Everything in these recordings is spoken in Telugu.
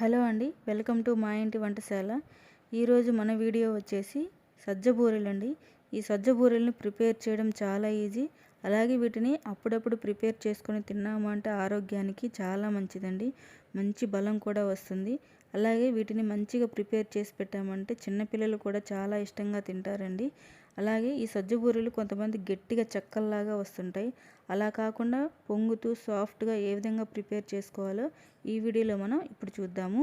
హలో అండి వెల్కమ్ టు మా ఇంటి వంటశాల. ఈరోజు మన వీడియో వచ్చేసి సజ్జ బూరెలండి. ఈ సజ్జ బూరెలను ప్రిపేర్ చేయడం చాలా ఈజీ. అలాగే వీటిని అప్పుడప్పుడు ప్రిపేర్ చేసుకొని తిన్నామంటే ఆరోగ్యానికి చాలా మంచిదండి. మంచి బలం కూడా వస్తుంది. అలాగే వీటిని మంచిగా ప్రిపేర్ చేసి పెట్టామంటే చిన్నపిల్లలు కూడా చాలా ఇష్టంగా తింటారండి. అలాగే ఈ సజ్జ బూరెలు కొంతమంది గట్టిగా చెక్కల్లాగా వస్తుంటాయి. అలా కాకుండా పొంగుతూ సాఫ్ట్గా ఏ విధంగా ప్రిపేర్ చేసుకోవాలో ఈ వీడియోలో మనం ఇప్పుడు చూద్దాము.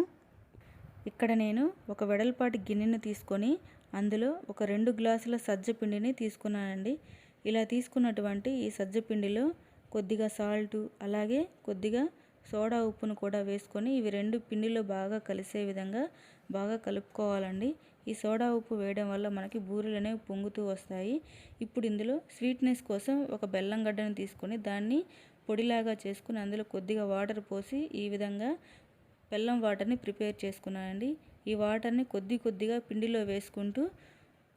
ఇక్కడ నేను ఒక వెడల్పాటి గిన్నెను తీసుకొని అందులో ఒక రెండు గ్లాసుల సజ్జ పిండిని తీసుకున్నానండి. ఇలా తీసుకున్నటువంటి ఈ సజ్జ పిండిలో కొద్దిగా సాల్టు అలాగే కొద్దిగా సోడా ఉప్పును కూడా వేసుకొని ఇవి రెండు పిండిలో బాగా కలిసే విధంగా బాగా కలుపుకోవాలండి. ఈ సోడా ఉప్పు వేయడం వల్ల మనకి బూరెలు అనేవి పొంగుతూ వస్తాయి. ఇప్పుడు ఇందులో స్వీట్నెస్ కోసం ఒక బెల్లం గడ్డను తీసుకొని దాన్ని పొడిలాగా చేసుకుని అందులో కొద్దిగా వాటర్ పోసి ఈ విధంగా బెల్లం వాటర్ని ప్రిపేర్ చేసుకున్నానండి. ఈ వాటర్ని కొద్ది కొద్దిగా పిండిలో వేసుకుంటూ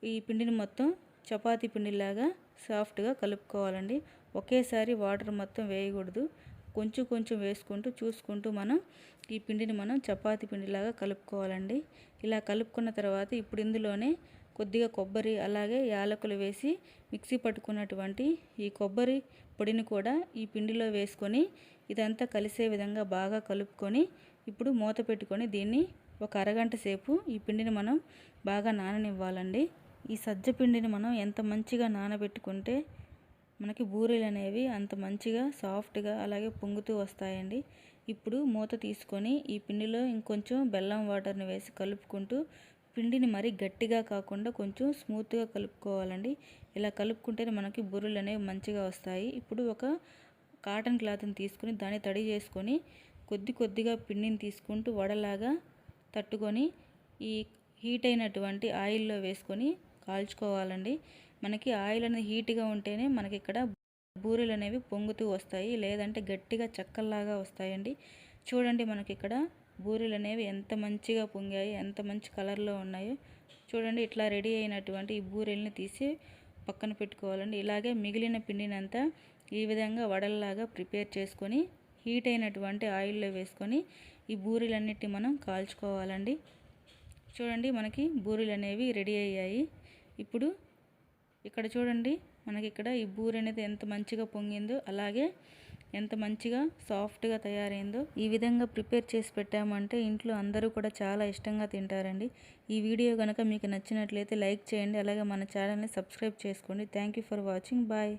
ఈ పిండిని మొత్తం చపాతీ పిండిలాగా సాఫ్ట్గా కలుపుకోవాలండి. ఒకేసారి వాటర్ మొత్తం వేయకూడదు. కొంచెం కొంచెం వేసుకుంటూ చూసుకుంటూ మనం ఈ పిండిని మనం చపాతి పిండిలాగా కలుపుకోవాలండి. ఇలా కలుపుకున్న తర్వాత ఇప్పుడు ఇందులోనే కొద్దిగా కొబ్బరి అలాగే యాలకులు వేసి మిక్సీ పట్టుకున్నటువంటి ఈ కొబ్బరి పొడిని కూడా ఈ పిండిలో వేసుకొని ఇదంతా కలిసే విధంగా బాగా కలుపుకొని ఇప్పుడు మూత పెట్టుకొని దీన్ని ఒక అరగంట సేపు ఈ పిండిని మనం బాగా నాననివ్వాలండి. ఈ సజ్జ పిండిని మనం ఎంత మంచిగా నానబెట్టుకుంటే మనకి బూరెలు అనేవి అంత మంచిగా సాఫ్ట్గా అలాగే పొంగుతూ వస్తాయండి. ఇప్పుడు మూత తీసుకొని ఈ పిండిలో ఇంకొంచెం బెల్లం వాటర్ని వేసి కలుపుకుంటూ పిండిని మరీ గట్టిగా కాకుండా కొంచెం స్మూత్గా కలుపుకోవాలండి. ఇలా కలుపుకుంటేనే మనకి బూరెలు అనేవి మంచిగా వస్తాయి. ఇప్పుడు ఒక కాటన్ క్లాత్ని తీసుకుని దాన్ని తడి చేసుకొని కొద్ది కొద్దిగా పిండిని తీసుకుంటూ వడలాగా తట్టుకొని ఈ హీట్ అయినటువంటి ఆయిల్లో వేసుకొని కాల్చుకోవాలండి. మనకి ఆయిల్ అనేది హీట్గా ఉంటేనే మనకి ఇక్కడ బూరెలు అనేవి పొంగుతూ వస్తాయి. లేదంటే గట్టిగా చెక్కల్లాగా వస్తాయండి. చూడండి మనకి ఇక్కడ బూరెలు అనేవి ఎంత మంచిగా పొంగాయి ఎంత మంచి కలర్లో ఉన్నాయో. చూడండి ఇట్లా రెడీ అయినటువంటి ఈ బూరెల్ని తీసి పక్కన పెట్టుకోవాలండి. ఇలాగే మిగిలిన పిండినంతా ఈ విధంగా వడల్లాగా ప్రిపేర్ చేసుకొని హీట్ అయినటువంటి ఆయిల్లో వేసుకొని ఈ బూరెలన్నిటి మనం కాల్చుకోవాలండి. చూడండి మనకి బూరెలు అనేవి రెడీ అయ్యాయి. ఇప్పుడు ఇక్కడ చూడండి మనకి ఇక్కడ ఈ బూరె అనేది ఎంత మంచిగా పొంగిందో అలాగే ఎంత మంచిగా సాఫ్ట్గా తయారైందో ఈ విధంగా ప్రిపేర్ చేసి పెట్టామంటే ఇంట్లో అందరూ కూడా చాలా ఇష్టంగా తింటారండి. ఈ వీడియో కనుక మీకు నచ్చినట్లయితే లైక్ చేయండి అలాగే మన ఛానల్ని సబ్స్క్రైబ్ చేసుకోండి. Thank for watching. బాయ్.